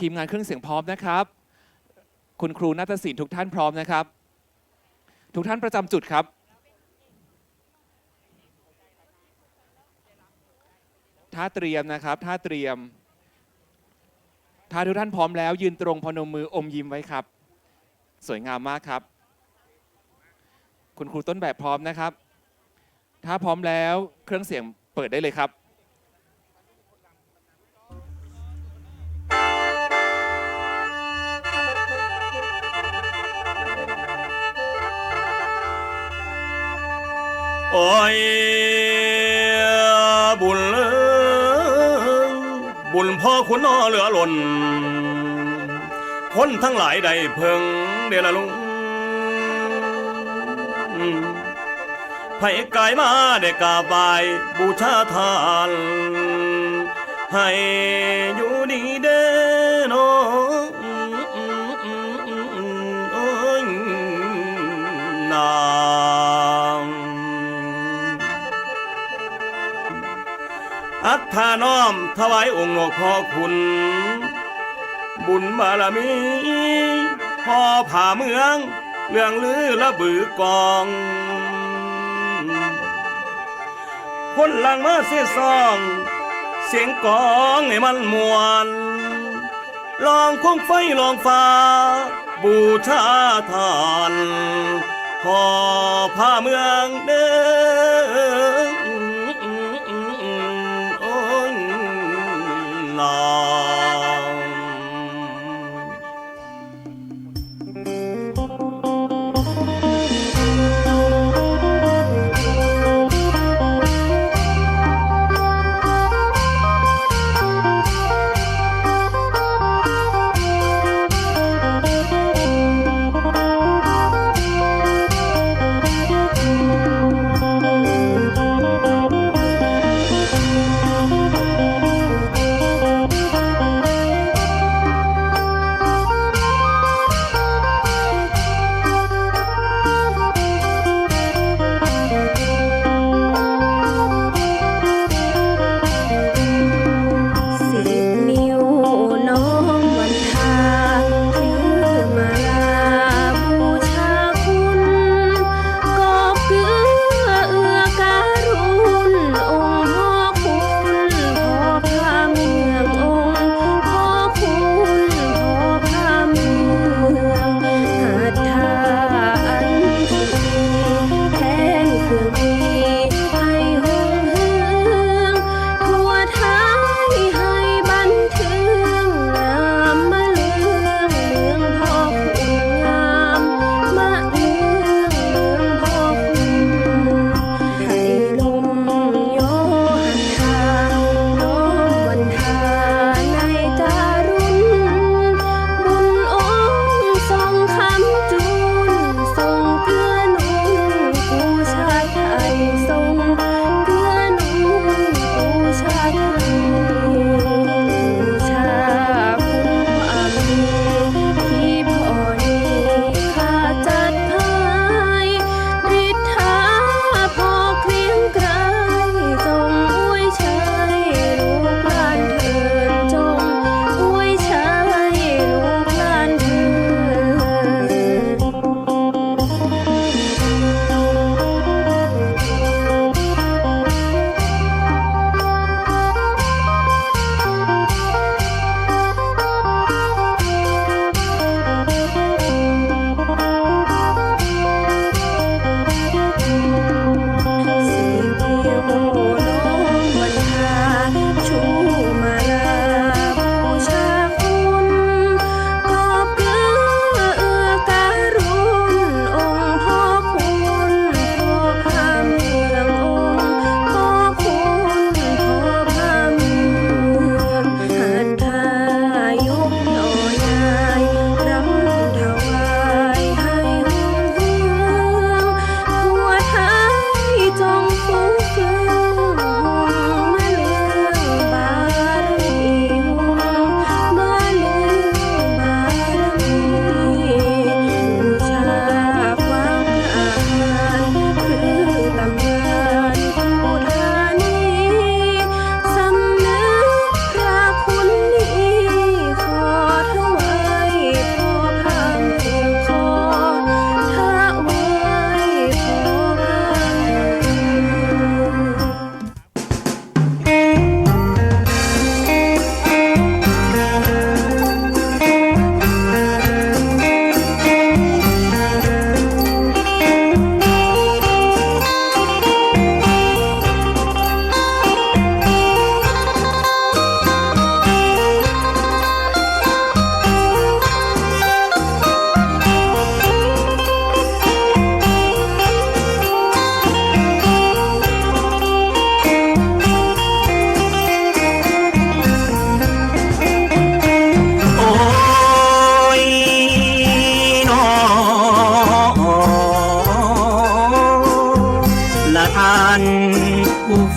ทีมงานเครื่องเสียงพร้อมนะครับ คุณครูนาฏศิลป์ทุกท่านพร้อมนะครับ ทุกท่านประจำจุดครับ ท่าเตรียมนะครับ ท่าเตรียม ถ้าทุกท่านพร้อมแล้ว ยืนตรงพนมมืออมยิ้มไว้ครับ สวยงามมากครับ คุณครูต้นแบบพร้อมนะครับ ถ้าพร้อมแล้วเครื่องเสียงเปิดได้เลยครับ โอ้ยบุญเอ้ยบุญพ่อคุณน้อเหลือหล่น คนทั้งหลายได้เพิ่งเดลลุงไผ่กายมาได้กาบไหวบูชาทาน ให้อยู่ดีเด้อน้องโอ้ยนา อัตถาน้อมถวายองค์หลวงพ่อคุณ บุญบารมีพ่อผ่าเมือง เรื่องลือระบือกอง คนหลังมาเสียซอง เสียงกองให้มันมวนลองคงไฟลองฟ้า บูชาทานพ่อผ้าเมืองเด้อ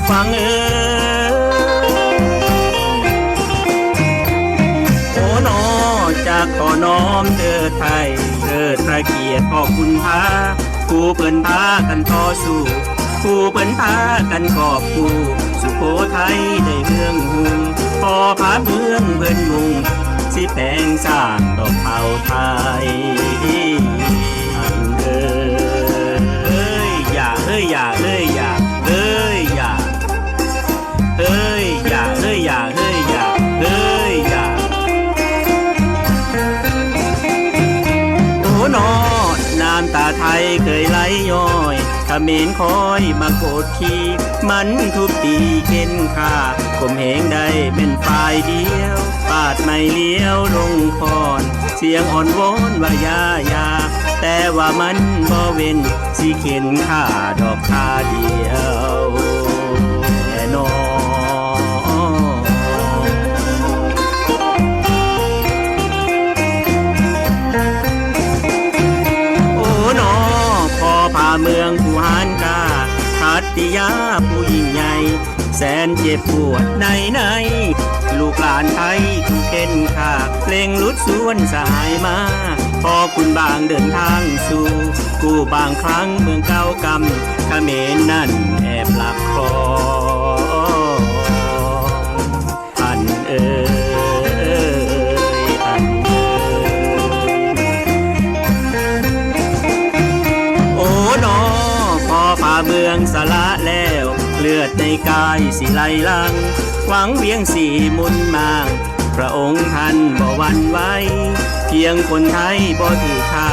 ฟังเออโอ้นอจากขอน้อมเดิดไทยเดิดพระเกียรติพ่อคุณพาผู้เปิ่นพากันต่อสู้ผู้เปิ่นพากันกอบกู้สุโขทัยได้เมืองหุงพอพาเมืองเบิ่นมุงสิแปลงสร้างดอกเผาไทยอันเออย่าเอ้ยอย่าเอ้ยอย่า เขมรคอยมาโกดขี่มันทุบตีเข็นขาข่มเหงได้เป็นฝ่ายเดียว ปาดไม่เลี้ยวลงคอนเสียงอ่อนวอนว่ายายา แต่ว่ามันบ่เว้นสิเข็นขาดอกคาเดียวแน่นอนโอ้หนอพอพาเมือง ติยาผู้ยิ่งใหญ่ แสนเจ็บปวดในใน ลูกหลานไทยทุกเข็นขาเพลงลุดสวนสหายมา พอคุณบางเดินทางสู่ กู้บางครั้งเมืองเก้ากำเขมรนั่นแอบหลับคอ สละแล้ว เลือดในกายสิไหลลัง หวังเวียงสีมุนมาง พระองค์ท่านบ่วันไหวเพียงคนไทยบ่ถือค่า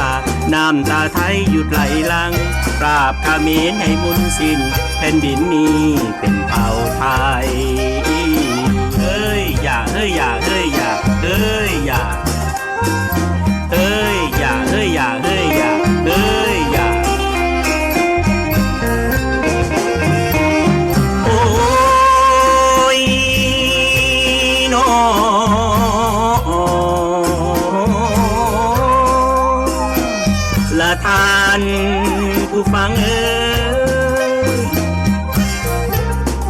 น้ำตาไทยหยุดไหลลัง ปราบขเขมรให้มุนสิ้นแผ่นดินนี้เป็นเผ่าไทย ผู้ฟังเอ้ย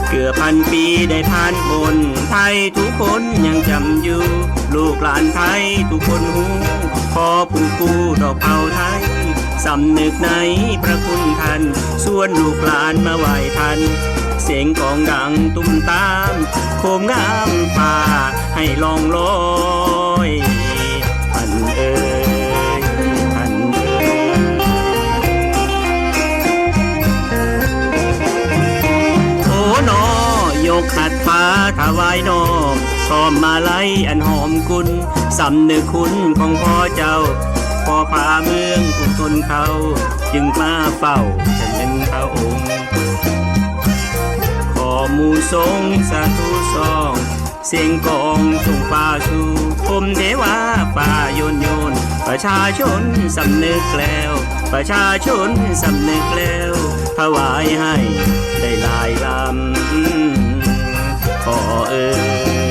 เกือบพันปีได้ผ่านคนไทยทุกคนยังจำอยู่ ลูกหลานไทยทุกคนหูขอปู่กู้ดอกเผาไทยสำนึกในพระคุณท่านส่วนลูกหลานมาไหว้ท่านเสียงกองดังตุ้มตาม โคมงามป่าให้ลองลอย อมมาไลอันหอมกุลสำนึกคุณของพ่อเจ้าพอพาเมืองผู้คนเขา จึงมาเฝ้าฉันเป็นพระองค์ขอหมูทรงสาธุซอง เสียงกองส่งฟ้าชูผมเทวาป่าโยนโยน ประชาชนสำนึกแล้ว ประชาชนสำนึกแล้วถวายให้ได้หลายลำขอเอ่ยเอ้ย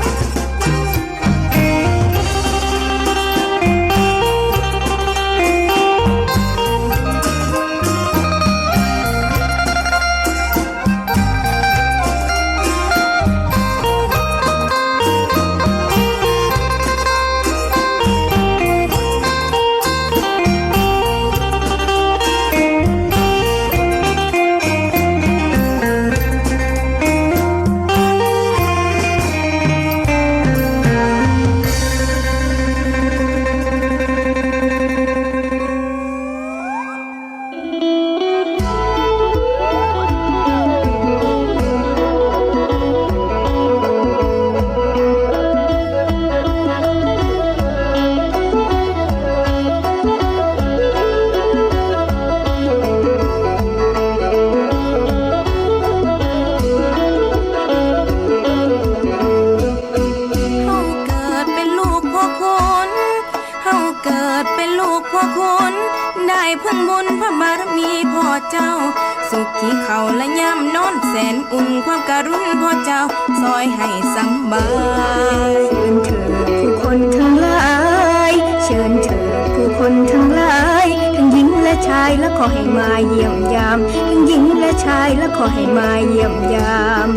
า สุขที่เขาและย่ำนอนแสนอุ่นความการุณพ่อเจ้า ซอยให้สำบายเชิญเถิดทุกคนทั้งหลาย เชิญเธอผู้คนทั้งหลาย ทั้งหญิงและชายและขอให้มาเยี่ยมยาม ทั้งหญิงและชายและขอให้มาเยี่ยมยาม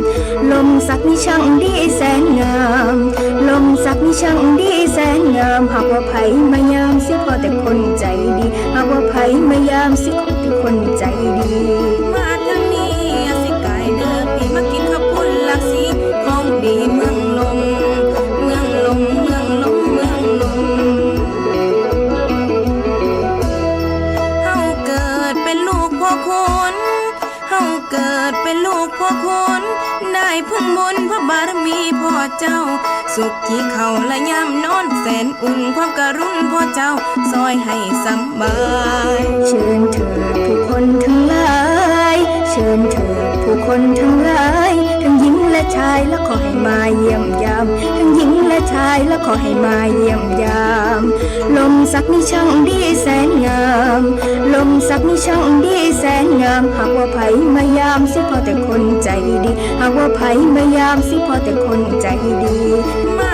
ลมสักนี่ช่างดีแสนงาม ลมสักนี่ช่างดีแสนงามหากว่าไผมายามสิขอแต่คนใจดี มายามสิขอแต่คนใจดี ลูกพ่อคนได้พึ่งบุญพระบารมีพ่อเจ้า สุขที่เขาและยามนอนแสนอุ่นความกรุณพ่อเจ้าซอยให้สำบายเชิญเถิดผู้คนทั้งหลาย เชิญเถิดผู้คนทั้งหลายทั้งหญิงและชายและขอให้มาเยี่ยมยามทั้งหญิงและชายและขอให้มาเยี่ยมยาม ลมสักนี่ช่างดีแสนงาม ลมสักนี่ช่างามหากว่าไผมายามสิพอแต่คนใจดี หากว่าไผมายามสิพอแต่คนใจดีมา